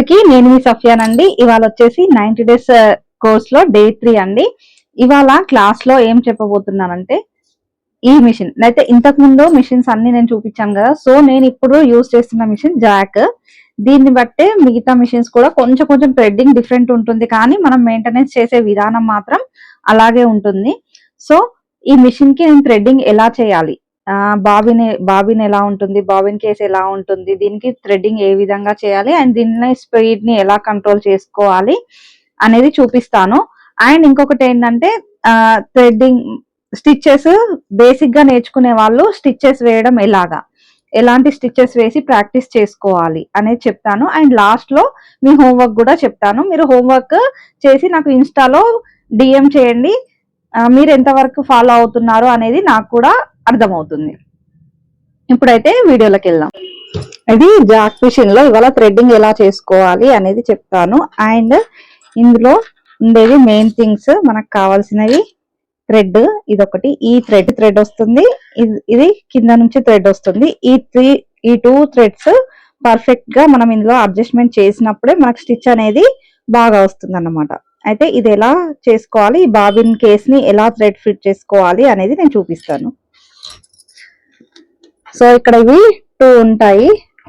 అందరికి నేను మీ సఫియాన్ అండి ఇవాళ వచ్చేసి నైన్టీ డేస్ కోర్స్లో డే త్రీ అండి. ఇవాళ క్లాస్లో ఏం చెప్పబోతున్నానంటే ఈ మిషన్. అయితే ఇంతకు ముందు మిషన్స్ అన్ని నేను చూపించాను కదా. సో నేను ఇప్పుడు యూజ్ చేస్తున్న మిషన్ జాక్. దీన్ని బట్టే మిగతా మిషన్స్ కూడా కొంచెం కొంచెం థ్రెడ్డింగ్ డిఫరెంట్ ఉంటుంది. కానీ మనం మెయింటెనెన్స్ చేసే విధానం మాత్రం అలాగే ఉంటుంది. సో ఈ మిషన్కి నేను థ్రెడ్డింగ్ ఎలా చేయాలి? బాబిన్ బాబిన్ ఎలా ఉంటుంది బాబిన్ కేస్ ఎలా ఉంటుంది దీనికి థ్రెడ్డింగ్ ఏ విధంగా చేయాలి అండ్ దీని స్పీడ్ని ఎలా కంట్రోల్ చేసుకోవాలి అనేది చూపిస్తాను. అండ్ ఇంకొకటి ఏంటంటే థ్రెడ్డింగ్ స్టిచ్చెస్ బేసిక్గా నేర్చుకునే వాళ్ళు స్టిచ్చెస్ వేయడం ఎలాగా ఎలాంటి స్టిచ్చెస్ వేసి ప్రాక్టీస్ చేసుకోవాలి అనేది చెప్తాను. అండ్ లాస్ట్లో మీ హోంవర్క్ కూడా చెప్తాను. మీరు హోంవర్క్ చేసి నాకు ఇన్స్టాలో డిఎం చేయండి. మీరు ఎంతవరకు ఫాలో అవుతున్నారు అనేది నాకు కూడా అర్థమవుతుంది. ఇప్పుడైతే వీడియోలోకి వెళ్దాం. ఇది జాక్ మిషన్లో ఇవాళ థ్రెడ్డింగ్ ఎలా చేసుకోవాలి అనేది చెప్తాను. అండ్ ఇందులో ఉండేది మెయిన్ థింగ్స్ మనకు కావాల్సినవి. థ్రెడ్ ఇదొకటి. ఈ థ్రెడ్ థ్రెడ్ వస్తుంది. ఇది- ఇది కింద నుంచి థ్రెడ్ వస్తుంది. ఈ త్రీ ఈ టూ థ్రెడ్స్ పర్ఫెక్ట్గా మనం ఇందులో అడ్జస్ట్మెంట్ చేసినప్పుడే మనకు స్టిచ్ అనేది బాగా వస్తుంది అన్నమాట అయితే ఇది ఎలా చేసుకోవాలి? ఈ బాబిన్ కేస్ని ఎలా థ్రెడ్ ఫిట్ చేసుకోవాలి అనేది నేను చూపిస్తాను. సో ఇక్కడ ఇవి టూ ఉంటాయి.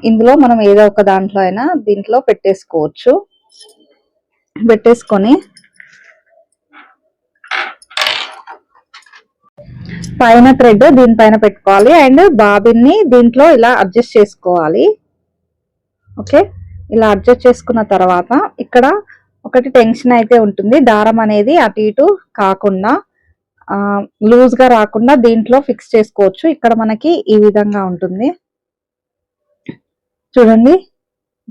ఇందులో మనం ఏదో ఒక దాంట్లో అయినా దీంట్లో పెట్టేసుకోవచ్చు. పెట్టేసుకొని పైన థ్రెడ్ దీనిపైన పెట్టుకోవాలి. అండ్ బాబిన్ని దీంట్లో ఇలా అడ్జస్ట్ చేసుకోవాలి. ఓకే? ఇలా అడ్జస్ట్ చేసుకున్న తర్వాత ఇక్కడ ఒకటి టెన్షన్ అయితే ఉంటుంది. దారం అనేది అటు ఇటు కాకుండా లూజ్గా రాకుండా దీంట్లో ఫిక్స్ చేసుకోవచ్చు. ఇక్కడ మనకి ఈ విధంగా ఉంటుంది. చూడండి.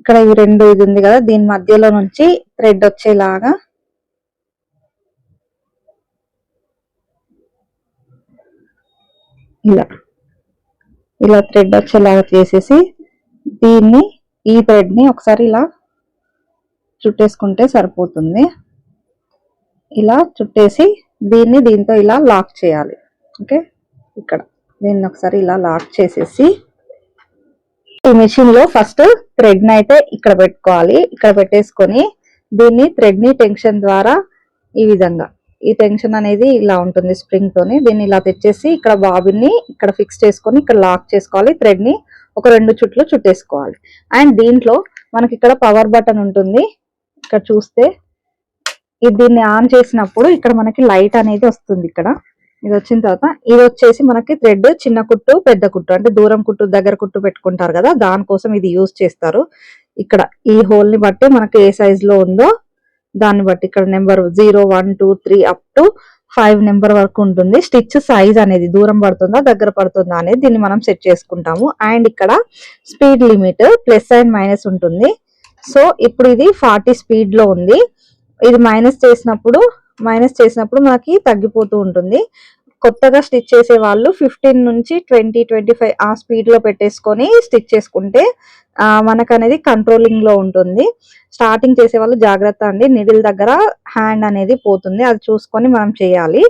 ఇక్కడ ఈ రెండు ఇది ఉంది కదా దీని మధ్యలో నుంచి థ్రెడ్ వచ్చేలాగా. ఇలా. ఇలా థ్రెడ్ వచ్చేలాగా చేసేసి దీన్ని ఈ థ్రెడ్ని ఒకసారి ఇలా చుట్టేసుకుంటే సరిపోతుంది. ఇలా చుట్టేసి దీన్ని దీంతో ఇలా లాక్ చేయాలి. ఓకే? ఇక్కడ. దీన్ని ఒకసారి ఇలా లాక్ చేసేసి ఈ మిషన్లో ఫస్ట్ థ్రెడ్ని అయితే ఇక్కడ పెట్టుకోవాలి. ఇక్కడ పెట్టేసుకొని దీన్ని థ్రెడ్ని టెన్షన్ ద్వారా ఈ విధంగా. ఈ టెన్షన్ అనేది ఇలా ఉంటుంది స్ప్రింగ్ తోని దీన్ని ఇలా తెచ్చేసి ఇక్కడ బాబిన్ని ఇక్కడ ఫిక్స్ చేసుకొని ఇక్కడ లాక్ చేసుకోవాలి. థ్రెడ్ని ఒక రెండు చుట్లు చుట్టేసుకోవాలి. అండ్ దీంట్లో మనకి ఇక్కడ పవర్ బటన్ ఉంటుంది. ఇక్కడ చూస్తే ఇది దీన్ని ఆన్ చేసినప్పుడు ఇక్కడ మనకి లైట్ అనేది వస్తుంది ఇక్కడ. ఇది వచ్చిన తర్వాత ఇది వచ్చేసి మనకి థ్రెడ్ చిన్న కుట్టు పెద్ద కుట్టు అంటే దూరం కుట్టు దగ్గర కుట్టు పెట్టుకుంటారు కదా దానికోసం ఇది యూజ్ చేస్తారు. ఇక్కడ ఈ హోల్ని బట్టి మనకి ఏ సైజ్లో ఉందో దాన్ని బట్టి ఇక్కడ number zero one two three up to five number వరకు ఉంటుంది. స్టిచ్ సైజ్ అనేది దూరం పడుతుందా దగ్గర పడుతుందా అనేది దీన్ని మనం సెట్ చేసుకుంటాము. అండ్ ఇక్కడ speed limit plus and minus ఉంటుంది. సో ఇప్పుడు ఇది ఫార్టీ స్పీడ్లో ఉంది. ఇది మైనస్ చేసినప్పుడు మైనస్ చేసినప్పుడు మనకి తగ్గిపోతూ ఉంటుంది. కొత్తగా స్టిచ్ చేసే వాళ్ళు ఫిఫ్టీన్ నుంచి ట్వంటీ ట్వంటీ ఫైవ్ ఆ స్పీడ్లో పెట్టేసుకొని స్టిచ్ చేసుకుంటే మనకనేది మనకు అనేది ఉంటుంది. స్టార్టింగ్ చేసే వాళ్ళు జాగ్రత్త అండి. నిడిల్ దగ్గర హ్యాండ్ అనేది పోతుంది. అది చూసుకొని మనం చేయాలి.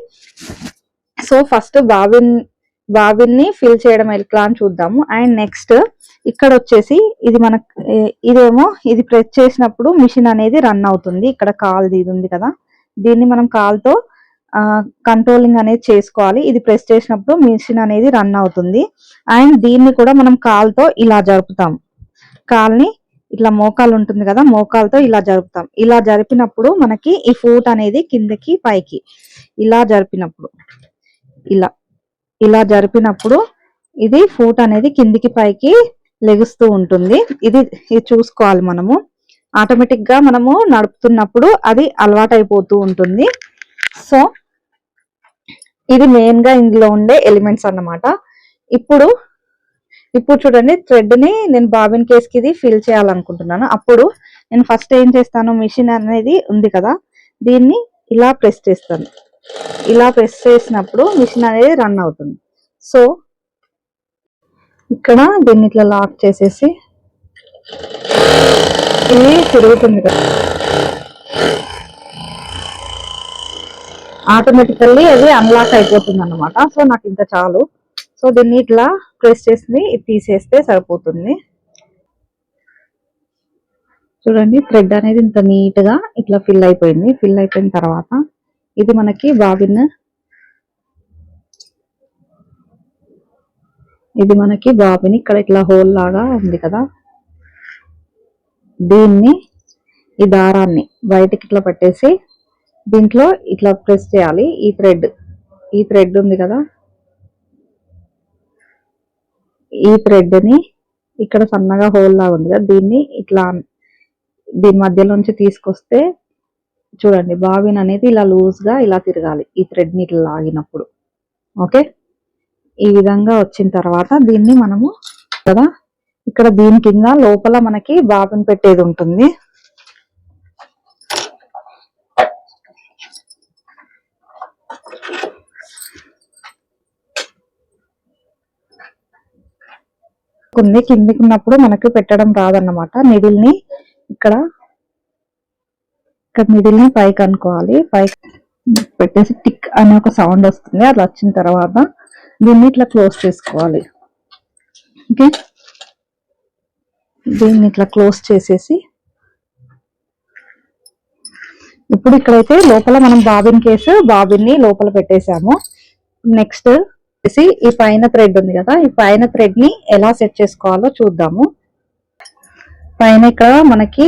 సో ఫస్ట్ బాబిన్ బాబిన్ని ఫిల్ చేయడం ఎట్లా అని చూద్దాము. అండ్ నెక్స్ట్ ఇక్కడ వచ్చేసి ఇది మన ఇదేమో ఇది ప్రెస్ చేసినప్పుడు మిషన్ అనేది రన్ అవుతుంది. ఇక్కడ కాల్ ఇది ఉంది కదా. దీన్ని మనం కాల్తో కంట్రోలింగ్ అనేది చేసుకోవాలి. ఇది ప్రెస్ చేసినప్పుడు మిషన్ అనేది రన్ అవుతుంది. అండ్ దీన్ని కూడా మనం కాల్తో ఇలా జరుపుతాం. కాల్ని ఇట్లా మోకాలు ఉంటుంది కదా మోకాలతో ఇలా జరుపుతాం. ఇలా జరిపినప్పుడు మనకి ఈ ఫూట్ అనేది కిందకి పైకి ఇలా జరిపినప్పుడు ఇలా ఇలా జరిపినప్పుడు ఇది ఫూట్ అనేది కిందికి పైకి లెగుస్తూ ఉంటుంది. ఇది ఇది చూసుకోవాలి మనము. ఆటోమేటిక్గా మనము నడుపుతున్నప్పుడు అది అలవాటైపోతూ ఉంటుంది. సో ఇది మెయిన్గా ఇందులో ఉండే ఎలిమెంట్స్ అన్నమాట. ఇప్పుడు ఇప్పుడు చూడండి థ్రెడ్ని నేను బాబిన్ కేస్కి ఇది ఫిల్ చేయాలనుకుంటున్నాను. అప్పుడు నేను ఫస్ట్ ఏం చేస్తాను? మిషన్ అనేది ఉంది కదా దీన్ని ఇలా ప్రెస్ చేస్తాను. ఇలా ప్రెస్ చేసినప్పుడు మిషన్ అనేది రన్ అవుతుంది. సో ఇక్కడ దీన్ని ఇట్లా లాక్ చేసేసి ఇది తిరుగుతుంది కదా. ఆటోమేటికల్లీ అది అన్లాక్ అయిపోతుంది అనమాట సో నాకు ఇంత చాలు. సో దీన్ని ఇట్లా ప్రెస్ చేసి తీసేస్తే సరిపోతుంది. చూడండి థ్రెడ్ అనేది ఇంత నీట్గా ఇట్లా ఫిల్ అయిపోయింది. ఫిల్ అయిపోయిన తర్వాత ఇది మనకి బాబిన్ ఇది మనకి బాబిని ఇక్కడ ఇట్లా హోల్ లాగా ఉంది కదా. దీన్ని ఈ దారాన్ని బయటకి ఇట్లా పట్టేసి దీంట్లో ఇట్లా ప్రెస్ చేయాలి. ఈ థ్రెడ్ ఈ థ్రెడ్ ఉంది కదా. ఈ థ్రెడ్ని ఇక్కడ సన్నగా హోల్ లాగా ఉంది కదా. దీన్ని ఇట్లా దీని మధ్యలోంచి తీసుకొస్తే చూడండి బాబిన్ అనేది ఇలా లూజ్గా ఇలా తిరగాలి ఈ థ్రెడ్ని ఇట్లా లాగినప్పుడు. ఓకే? ఈ విధంగా వచ్చిన తర్వాత దీన్ని మనము కదా ఇక్కడ దీని కింద లోపల మనకి బాబిన్ పెట్టేది ఉంటుంది. కొన్ని కిందికి ఉన్నప్పుడు మనకి పెట్టడం రాదన్నమాట. నిడిల్ని ఇక్కడ ఇక్కడ నిడిల్ని పైకి అనుకోవాలి. పైకి పెట్టేసి టిక్ అనే ఒక సౌండ్ వస్తుంది. అది వచ్చిన తర్వాత దీన్ని ఇట్లా క్లోజ్ చేసుకోవాలి. ఓకే? దీన్ని ఇట్లా క్లోజ్ చేసేసి ఇప్పుడు ఇక్కడైతే లోపల మనం బాబిన్ కేసు బాబిన్ని లోపల పెట్టేసాము నెక్స్ట్ వచ్చేసి ఈ పైన థ్రెడ్ ఉంది కదా ఈ పైన థ్రెడ్ని ఎలా సెట్ చేసుకోవాలో చూద్దాము. పైన ఇక్కడ మనకి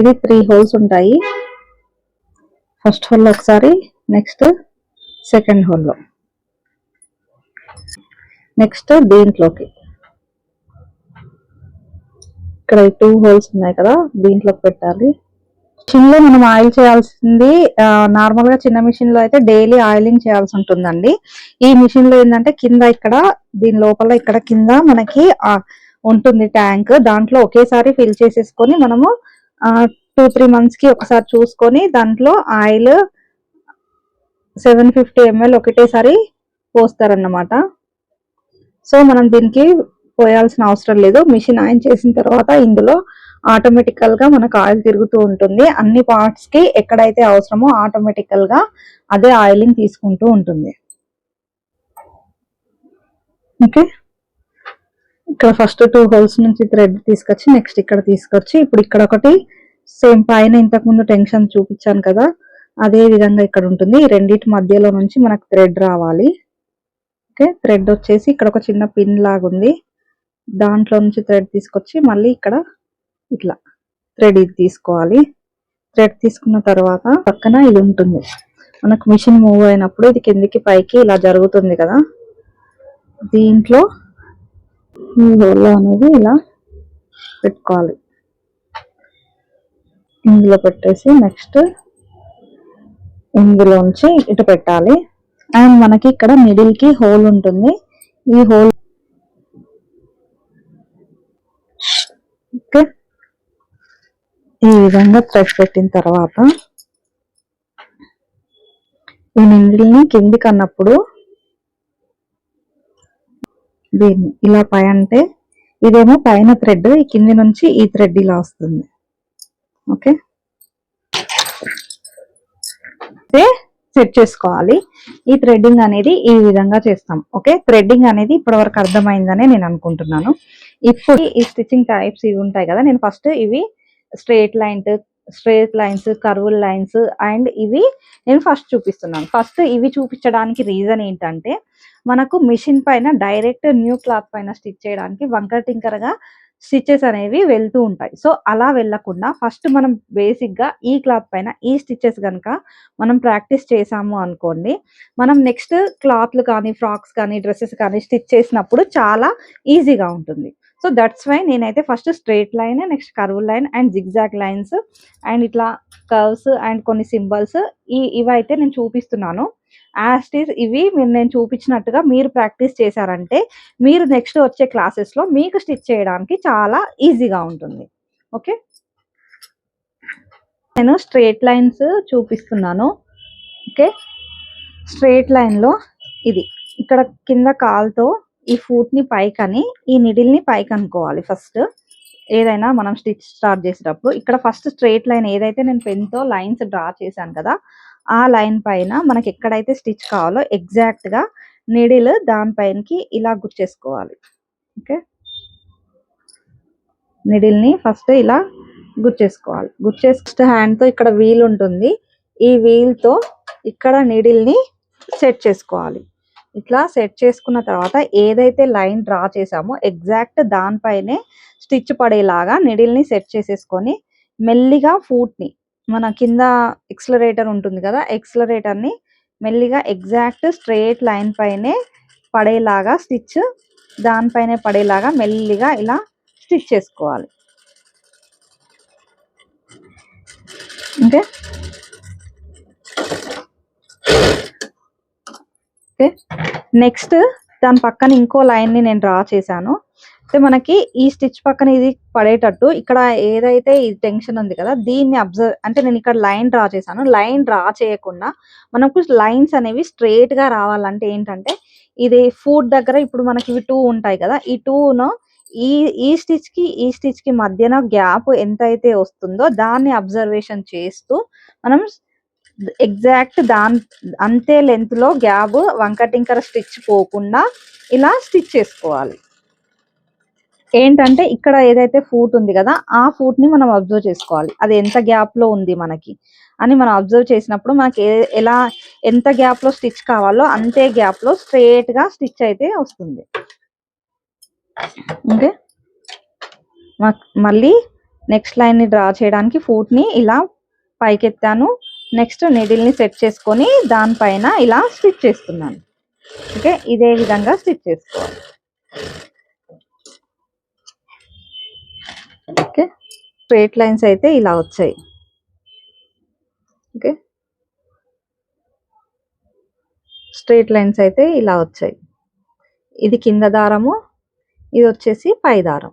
ఇది త్రీ హోల్స్ ఉంటాయి. ఫస్ట్ హోల్ ఒకసారి నెక్స్ట్ సెకండ్ హోల్లో నెక్స్ట్ దీంట్లోకి. ఇక్కడ టూ హోల్స్ ఉన్నాయి కదా దీంట్లోకి పెట్టాలి. మిషన్లో మనం ఆయిల్ చేయాల్సింది నార్మల్గా చిన్న మిషన్లో అయితే డైలీ ఆయిలింగ్ చేయాల్సి ఉంటుందండి. ఈ మిషన్లో ఏంటంటే కింద ఇక్కడ దీని లోపల ఇక్కడ కింద మనకి ఉంటుంది ట్యాంక్ దాంట్లో ఒకేసారి ఫిల్ చేసేసుకొని మనము టూ త్రీ మంత్స్కి ఒకసారి చూసుకొని దాంట్లో ఆయిల్ సెవెన్ ఫిఫ్టీ ఎంఎల్ ఒకటేసారి పోస్తారన్నమాట. సో మనం దీనికి పోయాల్సిన అవసరం లేదు. మిషన్ ఆయిల్ చేసిన తర్వాత ఇందులో ఆటోమేటికల్గా మనకు ఆయిల్ తిరుగుతూ ఉంటుంది. అన్ని పార్ట్స్కి ఎక్కడైతే అవసరమో ఆటోమేటికల్గా అదే ఆయిలింగ్ తీసుకుంటూ ఉంటుంది. ఓకే ఇక్కడ ఫస్ట్ టూ హోల్స్ నుంచి థ్రెడ్ తీసుకొచ్చి నెక్స్ట్ ఇక్కడ తీసుకొచ్చి ఇప్పుడు ఇక్కడ ఒకటి సేమ్ పైన ఇంతకుముందు టెన్షన్ చూపించాను కదా అదే విధంగా ఇక్కడ ఉంటుంది. రెండింటి మధ్యలో నుంచి మనకు థ్రెడ్ రావాలి. ఓకే థ్రెడ్ వచ్చేసి ఇక్కడ ఒక చిన్న పిన్ లాగా ఉంది దాంట్లో నుంచి థ్రెడ్ తీసుకొచ్చి మళ్ళీ ఇక్కడ ఇట్లా థ్రెడ్ ఇది తీసుకోవాలి. థ్రెడ్ తీసుకున్న తర్వాత పక్కన ఇది ఉంటుంది. మనకు మిషన్ మూవ్ అయినప్పుడు ఇది కిందికి పైకి ఇలా జరుగుతుంది కదా. దీంట్లో ఈ హోల్లో అనేది ఇలా పెట్టుకోవాలి. ఇందులో పెట్టేసి నెక్స్ట్ ఇందులోంచి ఇటు పెట్టాలి. అండ్ మనకి ఇక్కడ మిడిల్కి హోల్ ఉంటుంది. ఈ హోల్ ఓకే. ఈ విధంగా థ్రెడ్ పెట్టిన తర్వాత ఈ నిండిల్ని కిందికి అన్నప్పుడు దీన్ని ఇలా పై అంటే ఇదేమో పైన థ్రెడ్ ఈ కింది నుంచి ఈ థ్రెడ్ ఇలా వస్తుంది. ఓకే. సెట్ చేసుకోవాలి. ఈ థ్రెడ్డింగ్ అనేది ఈ విధంగా చేస్తాం. ఓకే థ్రెడ్డింగ్ అనేది ఇప్పటి వరకు అర్థమైందని నేను అనుకుంటున్నాను. ఇప్పుడు ఈ స్టిచ్చింగ్ టైప్స్ ఇవి ఉంటాయి కదా నేను ఫస్ట్ ఇవి straight line straight lines curved lines and ఇవి నేను ఫస్ట్ చూపిస్తున్నాను. ఫస్ట్ ఇవి చూపించడానికి రీజన్ ఏంటంటే మనకు మిషన్ పైన డైరెక్ట్ న్యూ క్లాత్ పైన స్టిచ్ చేయడానికి వంకర టింకరగా స్టిచెస్ అనేవి వెళ్తూ ఉంటాయి. సో అలా వెళ్ళకుండా ఫస్ట్ మనం బేసిక్గా ఈ క్లాత్ పైన ఈ స్టిచెస్ కనుక మనం ప్రాక్టీస్ చేసాము అనుకోండి మనం నెక్స్ట్ క్లాత్లు కానీ ఫ్రాక్స్ కానీ డ్రెస్సెస్ కానీ స్టిచ్ చేసినప్పుడు చాలా ఈజీగా ఉంటుంది. సో దట్స్ వై నేనైతే first straight line next curve line and zigzag lines and ఇట్లా కర్వ్స్ అండ్ కొన్ని సింబల్స్ ఈ ఇవైతే నేను చూపిస్తున్నాను. యాస్టీస్ ఇవి మీరు నేను చూపించినట్టుగా మీరు ప్రాక్టీస్ చేశారంటే మీరు నెక్స్ట్ వచ్చే క్లాసెస్లో మీకు స్టిచ్ చేయడానికి చాలా ఈజీగా ఉంటుంది. ఓకే నేను స్ట్రేట్ లైన్స్ చూపిస్తున్నాను. ఓకే స్ట్రేట్ లైన్లో ఇది. ఇక్కడ కింద కాల్తో ఈ ఫూట్ని పైకని ఈ నిడిల్ని పైకి అనుకోవాలి ఫస్ట్. ఏదైనా మనం స్టిచ్ స్టార్ట్ చేసేటప్పుడు. ఇక్కడ ఫస్ట్ స్ట్రేట్ లైన్ ఏదైతే నేను పెన్తో లైన్స్ డ్రా చేశాను కదా ఆ లైన్ పైన మనకి ఎక్కడైతే స్టిచ్ కావాలో ఎగ్జాక్ట్గా నిడిల్ దానిపైనకి ఇలా గుర్చేసుకోవాలి ఓకే నిడిల్ని ఫస్ట్ ఇలా గుర్చేసుకోవాలి గుర్చేసుకున్న హ్యాండ్తో హ్యాండ్తో ఇక్కడ వీల్ ఉంటుంది. ఈ వీల్తో ఇక్కడ నిడిల్ని సెట్ చేసుకోవాలి. ఇట్లా సెట్ చేసుకున్న తర్వాత ఏదైతే లైన్ డ్రా చేసామో ఎగ్జాక్ట్ దానిపైనే స్టిచ్ పడేలాగా నిడిల్ని సెట్ చేసేసుకొని మెల్లిగా ఫూట్ని మన కింద ఎక్సలరేటర్ ఉంటుంది కదా ఎక్సలరేటర్ని మెల్లిగా ఎగ్జాక్ట్ స్ట్రేట్ లైన్ పైనే పడేలాగా స్టిచ్ దానిపైనే పడేలాగా మెల్లిగా ఇలా స్టిచ్ చేసుకోవాలి. ఓకే? ఓకే? నెక్స్ట్ దాని పక్కన ఇంకో లైన్ని నేను డ్రా చేశాను. అయితే మనకి ఈ స్టిచ్ పక్కన ఇది పడేటట్టు ఇక్కడ ఏదైతే ఈ టెన్షన్ ఉంది కదా దీన్ని అబ్జర్వ్ అంటే నేను ఇక్కడ లైన్ డ్రా చేశాను. లైన్ డ్రా చేయకుండా మనకు లైన్స్ అనేవి స్ట్రెయిట్గా రావాలంటే ఏంటంటే ఇది ఫుడ్ దగ్గర ఇప్పుడు మనకి ఇవి టూ ఉంటాయి కదా ఈ టూను ఈ ఈ స్టిచ్కి ఈ స్టిచ్కి మధ్యన గ్యాప్ ఎంత అయితే వస్తుందో దాన్ని అబ్జర్వేషన్ చేస్తూ మనం ఎగ్జాక్ట్ దాని అంతే లెంత్లో గ్యాప్ వంకటింకర స్టిచ్ పోకుండా ఇలా స్టిచ్ చేసుకోవాలి. ఏంటంటే ఇక్కడ ఏదైతే ఫూట్ ఉంది కదా ఆ ఫూట్ని మనం అబ్జర్వ్ చేసుకోవాలి. అది ఎంత గ్యాప్లో ఉంది మనకి అని మనం అబ్జర్వ్ చేసినప్పుడు మనకి ఏ- ఎలా ఎంత గ్యాప్లో స్టిచ్ కావాలో అంతే గ్యాప్లో స్ట్రైట్గా స్టిచ్ అయితే వస్తుంది. ఓకే? మళ్ళీ నెక్స్ట్ లైన్ని డ్రా చేయడానికి ఫూట్ని ఇలా పైకెత్తాను. నెక్స్ట్ నెడిల్ని సెట్ చేసుకొని దానిపైన ఇలా స్టిచ్ చేస్తున్నాను. ఓకే? ఇదే విధంగా స్టిచ్ చేసుకోవాలి ఓకే స్ట్రేట్ లైన్స్ అయితే ఇలా వచ్చాయి. ఓకే? స్ట్రేట్ లైన్స్ అయితే ఇలా వచ్చాయి. ఇది కింద దారము ఇది వచ్చేసి పై దారం.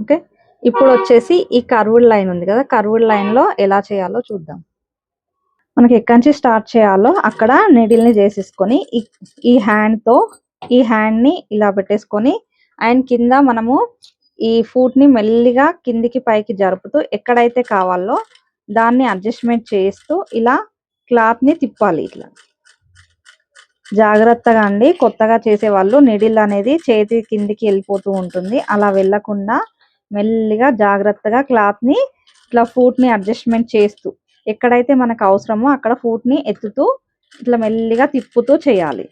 ఓకే? ఇప్పుడు వచ్చేసి ఈ కర్వ్డ్ లైన్ ఉంది కదా కర్వ్డ్ లైన్లో ఎలా చేయాలో చూద్దాం. మనకి ఎక్కడి నుంచి స్టార్ట్ చేయాలో అక్కడ needle చేసేసుకొని ఈ- ఈ హ్యాండ్తో ఈ హ్యాండ్ని ఇలా పెట్టేసుకొని అండ్ కింద మనము ఈ ఫూట్ని మెల్లిగా కిందికి పైకి జరుపుతూ ఎక్కడైతే కావాలో దాన్ని అడ్జస్ట్మెంట్ చేస్తూ ఇలా క్లాత్ని తిప్పాలి ఇట్లా. జాగ్రత్తగా అండి. కొత్తగా చేసే వాళ్ళు నిడిల్ అనేది చేతి కిందికి వెళ్ళిపోతూ ఉంటుంది. అలా వెళ్ళకుండా మెల్లిగా జాగ్రత్తగా క్లాత్ని ఇట్లా ఫూట్ని అడ్జస్ట్మెంట్ చేస్తూ ఎక్కడైతే మనకు అవసరమో అక్కడ ఫూట్ని ఎత్తుతూ ఇట్లా మెల్లిగా తిప్పుతూ చేయాలి.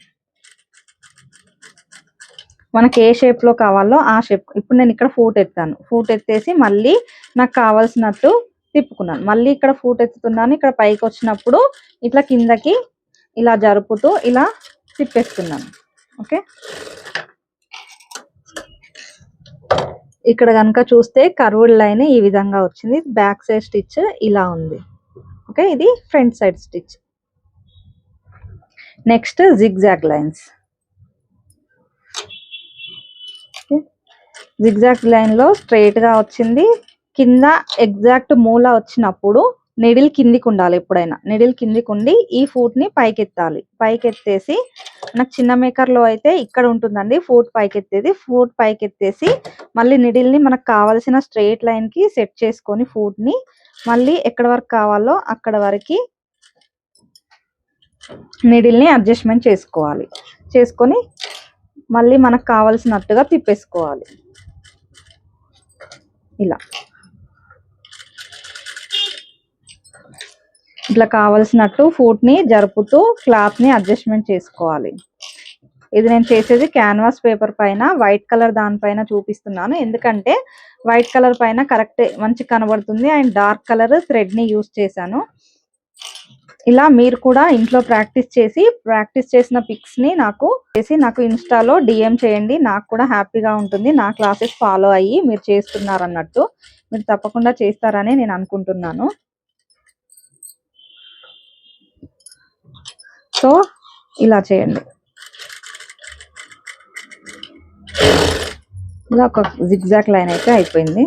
మనకి ఏ షేప్లో కావాలో ఆ షేప్ ఇప్పుడు నేను ఇక్కడ ఫూట్ ఎత్తాను. ఫూట్ ఎత్తేసి మళ్ళీ నాకు కావాల్సినట్టు తిప్పుకున్నాను. మళ్ళీ ఇక్కడ ఫూట్ ఎత్తుతున్నాను. ఇక్కడ పైకి వచ్చినప్పుడు ఇట్లా కిందకి ఇలా జరుపుతూ ఇలా తిప్పేస్తున్నాను. ఓకే ఇక్కడ కనుక చూస్తే కర్వ్డ్ లైన్ ఈ విధంగా వచ్చింది. బ్యాక్ సైడ్ స్టిచ్ ఇలా ఉంది. ఓకే ఇది front side stitch next zigzag lines zigzag లైన్లో గా వచ్చింది. కింద ఎగ్జాక్ట్ మూల వచ్చినప్పుడు నిడిల్ కిందికి ఉండాలి ఎప్పుడైనా. నిడిల్ కిందికి ఉండి ఈ ఫూట్ని పైకెత్తాలి. పైకెత్తేసి నాకు చిన్న మేకర్లో అయితే ఇక్కడ ఉంటుందండి. ఫూట్ పైకెత్తేది. ఫూట్ పైకెత్తేసి మళ్ళీ నిడిల్ని మనకు కావాల్సిన స్ట్రైట్ లైన్కి సెట్ చేసుకొని ఫూట్ని మళ్ళీ ఎక్కడ వరకు కావాలో అక్కడ వరకు నిడిల్ని అడ్జస్ట్మెంట్ చేసుకోవాలి. చేసుకొని మళ్ళీ మనకు కావలసినట్టుగా తిప్పేసుకోవాలి. ఇలా. ఇట్లా కావలసినట్టు ఫుట్ని జరుపుతూ క్లాత్ని అడ్జస్ట్మెంట్ చేసుకోవాలి. ఇది నేను చేసేది క్యాన్వాస్ పేపర్ పైన వైట్ కలర్ దానిపైన చూపిస్తున్నాను. ఎందుకంటే వైట్ కలర్ పైన కరెక్ట్ మంచి కనబడుతుంది. అండ్ డార్క్ కలర్ థ్రెడ్ని యూస్ చేశాను. ఇలా మీరు కూడా ఇంట్లో ప్రాక్టీస్ చేసి ప్రాక్టీస్ చేసిన పిక్స్ని నాకు చేసి నాకు ఇన్స్టాలో డిఎం చేయండి. నాకు కూడా హ్యాపీగా ఉంటుంది. నా క్లాసెస్ ఫాలో అయ్యి మీరు చేస్తున్నారు అన్నట్టు మీరు తప్పకుండా చేస్తారని నేను అనుకుంటున్నాను. సో ఇలా చేయండి. ఇలా ఒక జిగ్జాక్ లైన్ అయితే అయిపోయింది.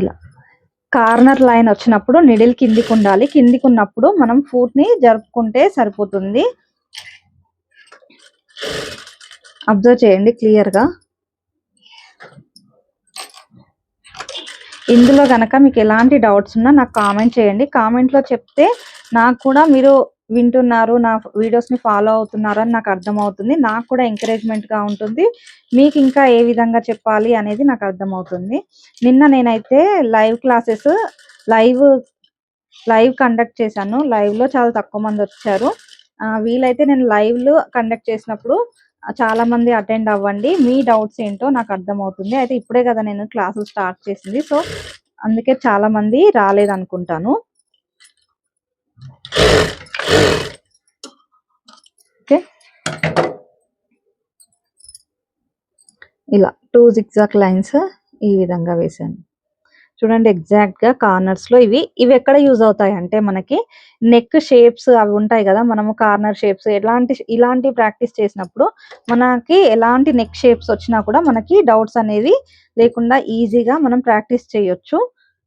ఇలా. కార్నర్ లైన్ వచ్చినప్పుడు నిడిల్ కిందికి ఉండాలి. కిందికి ఉన్నప్పుడు మనం ఫూట్ని జరుపుకుంటే సరిపోతుంది. అబ్జర్వ్ చేయండి క్లియర్గా ఇందులో కనుక మీకు ఎలాంటి డౌట్స్ ఉన్నా నాకు కామెంట్ చేయండి. కామెంట్లో చెప్తే నాకు కూడా మీరు వింటున్నారు నా వీడియోస్ని ఫాలో అవుతున్నారు అని నాకు అర్థమవుతుంది. నాకు కూడా ఎంకరేజ్మెంట్గా ఉంటుంది. మీకు ఇంకా ఏ విధంగా చెప్పాలి అనేది నాకు అర్థమవుతుంది. నిన్న నేనైతే live classes live live conduct చేశాను. లైవ్లో చాలా తక్కువ మంది వచ్చారు. వీలైతే నేను లైవ్లో కండక్ట్ చేసినప్పుడు చాలామంది చాలా మంది అటెండ్ అవ్వండి. మీ డౌట్స్ ఏంటో నాకు అర్థమవుతుంది. అయితే ఇప్పుడే కదా నేను క్లాసులు స్టార్ట్ చేసింది. సో అందుకే చాలా మంది రాలేదనుకుంటాను ఓకే ఇలా టూ జిగ్జాక్ లైన్స్ ఈ విధంగా వేసాను చూడండి ఎగ్జాక్ట్ కార్నర్స్లో కార్నర్స్లో ఇవి ఇవి ఎక్కడ యూజ్ అవుతాయి అంటే మనకి నెక్ షేప్స్ అవి ఉంటాయి కదా మనము కార్నర్ షేప్స్ ఎలాంటి ఇలాంటి ప్రాక్టీస్ చేసినప్పుడు మనకి ఎలాంటి నెక్ షేప్స్ వచ్చినా కూడా మనకి డౌట్స్ అనేవి లేకుండా ఈజీగా మనం ప్రాక్టీస్ చేయొచ్చు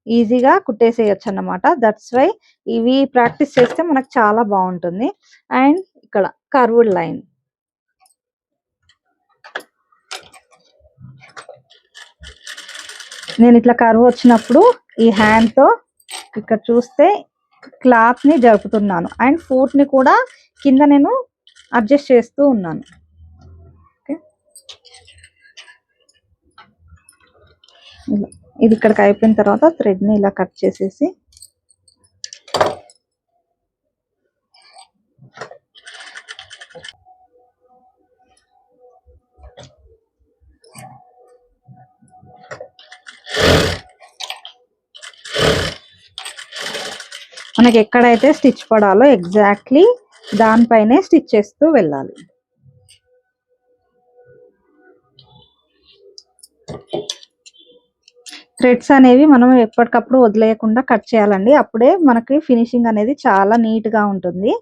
ఈజీగా కుట్టేసేయచ్చు అన్నమాట. దట్స్ వై ఇవి ప్రాక్టీస్ చేస్తే మనకు చాలా బాగుంటుంది. అండ్ ఇక్కడ కర్వ్డ్ లైన్. నేను ఇట్లా కరువు వచ్చినప్పుడు ఈ హ్యాండ్తో ఇక్కడ చూస్తే క్లాత్ని జరుపుతున్నాను. అండ్ ఫూట్ని కూడా కింద నేను అడ్జస్ట్ చేస్తూ ఉన్నాను. ఇది ఇక్కడికి అయిపోయిన తర్వాత థ్రెడ్ని ఇలా కట్ చేసేసి మనకి ఎక్కడైతే స్టిచ్ పడాలో ఎగ్జాక్ట్లీ దానిపైనే స్టిచ్ చేస్తూ వెళ్ళాలి. థ్రెడ్స్ అనేవి మనం ఎప్పటికప్పుడు వదిలేయకుండా కట్ చేయాలండి. అప్పుడే మనకి ఫినిషింగ్ అనేది చాలా నీట్గా ఉంటుంది.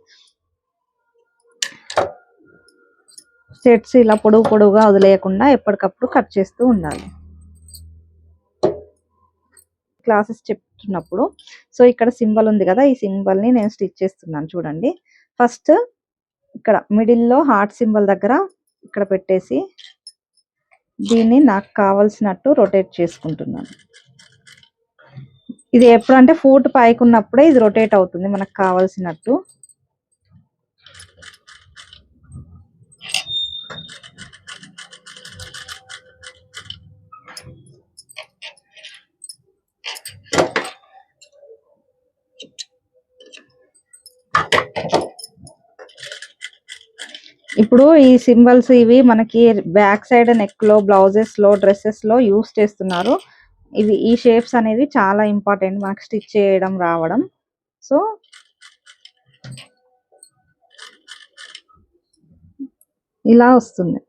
థ్రెడ్స్ ఇలా పొడుగు పొడుగుగా వదిలేయకుండా ఎప్పటికప్పుడు కట్ చేస్తూ ఉండాలి. క్లాసెస్ చెప్తున్నప్పుడు. సో ఇక్కడ సింబల్ ఉంది కదా ఈ సింబల్ని నేను స్టిచ్ చేస్తున్నాను చూడండి. ఫస్ట్ ఇక్కడ మిడిల్లో హార్ట్ సింబల్ దగ్గర ఇక్కడ పెట్టేసి దీన్ని నాకు కావలసినట్టు రొటేట్ చేసుకుంటున్నాను. ఇది ఎప్పుడంటే ఫూట్ పైకి ఉన్నప్పుడే ఇది రొటేట్ అవుతుంది మనకు కావలసినట్టు. ఇప్పుడు ఈ సింబల్స్ ఇవి మనకి బ్యాక్ సైడ్ నెక్లో బ్లౌజెస్లో డ్రెస్సెస్లో యూస్ చేస్తున్నారు. ఇవి ఈ షేప్స్ అనేవి చాలా ఇంపార్టెంట్ మనకు స్టిచ్ చేయడం రావడం. సో ఇలా వస్తుంది.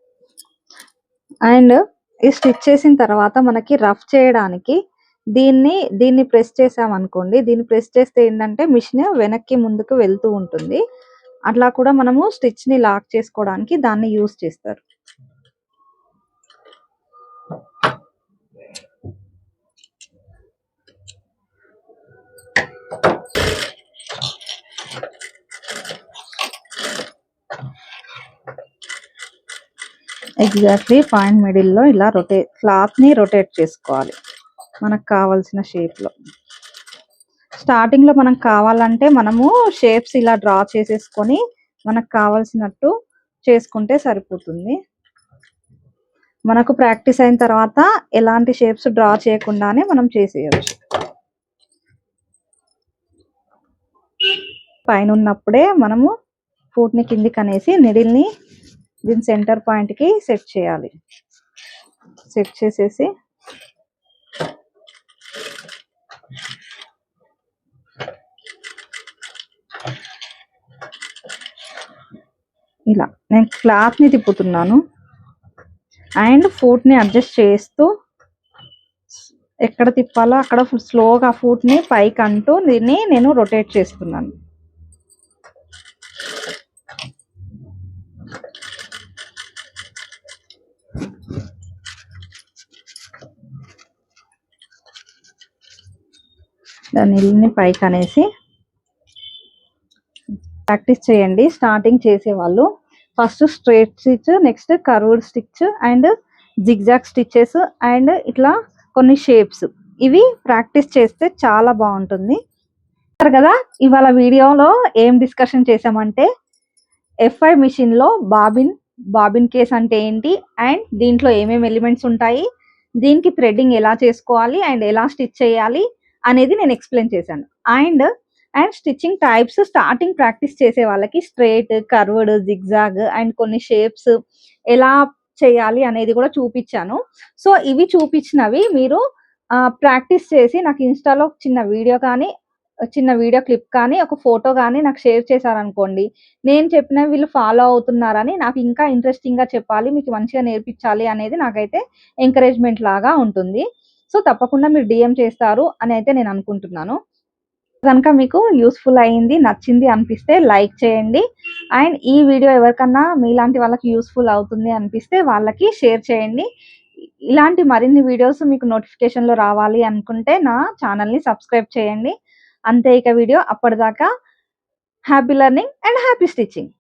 అండ్ ఈ స్టిచ్ చేసిన తర్వాత మనకి రఫ్ చేయడానికి దీన్ని దీన్ని ప్రెస్ చేసామనుకోండి దీన్ని ప్రెస్ చేస్తే ఏంటంటే మిషన్ వెనక్కి ముందుకు వెళ్తూ ఉంటుంది. అట్లా కూడా మనము స్టిచ్ని లాక్ చేసుకోవడానికి దాన్ని యూస్ చేస్తారు. ఎగ్జాక్ట్లీ పాయింట్ మిడిల్లో ఇలా రొటేట్ క్లాత్ని రొటేట్ చేసుకోవాలి. మనకు కావాల్సిన షేప్ స్టార్టింగ్లో స్టార్టింగ్లో మనకు కావాలంటే మనము షేప్స్ ఇలా డ్రా చేసేసుకొని మనకు కావాల్సినట్టు చేసుకుంటే సరిపోతుంది. మనకు ప్రాక్టీస్ అయిన తర్వాత ఎలాంటి షేప్స్ డ్రా చేయకుండానే మనం చేసేయచ్చు. పైన ఉన్నప్పుడే మనము ఫూట్ని కిందికి అనేసి నిడిల్ని దీని సెంటర్ పాయింట్కి సెట్ చేయాలి. సెట్ చేసేసి ఇలా. నేను క్లాత్ని తిప్పుతున్నాను. అండ్ ఫుడ్ని అడ్జస్ట్ చేస్తూ ఎక్కడ తిప్పాలో అక్కడ స్లోగా ఫుడ్ని పైకి అంటూ దీన్ని నేను రొటేట్ చేస్తున్నాను. దాన్ని ఇల్లుని పైకి అనేసి ప్రాక్టీస్ చేయండి. స్టార్టింగ్ చేసేవాళ్ళు. First straight stitch next curved stitch and zigzag stitches and ఇట్లా కొన్ని షేప్స్. ఇవి ప్రాక్టీస్ చేస్తే చాలా బాగుంటుంది. కదా ఇవాళ వీడియోలో ఏం డిస్కషన్ చేసామంటే ఎఫ్ఐ మిషన్లో బాబిన్ బాబిన్ కేస్ అంటే ఏంటి అండ్ దీంట్లో ఏమేమి ఎలిమెంట్స్ ఉంటాయి దీనికి థ్రెడ్డింగ్ ఎలా చేసుకోవాలి అండ్ ఎలా స్టిచ్ చేయాలి అనేది నేను ఎక్స్ప్లెయిన్ చేశాను. And and stitching types starting practice చేసే వాళ్ళకి స్ట్రేట్ కర్వ్డ్ జిగ్జాగ్ అండ్ కొన్ని షేప్స్ ఎలా చేయాలి అనేది కూడా చూపించాను. సో ఇవి చూపించినవి మీరు ప్రాక్టీస్ చేసి నాకు ఇన్స్టాలో చిన్న వీడియో కానీ చిన్న వీడియో క్లిప్ కానీ ఒక ఫోటో కానీ నాకు షేర్ చేశారనుకోండి నేను చెప్పిన వీళ్ళు ఫాలో అవుతున్నారని నాకు ఇంకా ఇంట్రెస్టింగ్గా చెప్పాలి మీకు మంచిగా నేర్పించాలి అనేది నాకైతే ఎంకరేజ్మెంట్ లాగా ఉంటుంది. సో తప్పకుండా మీరు డిఎం చేస్తారు అని అయితే నేను అనుకుంటున్నాను. కనుక మీకు యూస్ఫుల్ అయింది నచ్చింది అనిపిస్తే లైక్ చేయండి. అండ్ ఈ వీడియో ఎవరికన్నా మీలాంటి వాళ్ళకి యూస్ఫుల్ అవుతుంది అనిపిస్తే వాళ్ళకి షేర్ చేయండి. ఇలాంటి మరిన్ని వీడియోస్ మీకు నోటిఫికేషన్లో రావాలి అనుకుంటే నా ఛానల్ని సబ్స్క్రైబ్ చేయండి. అంతే ఇక వీడియో అప్పటిదాకా. Happy learning and happy stitching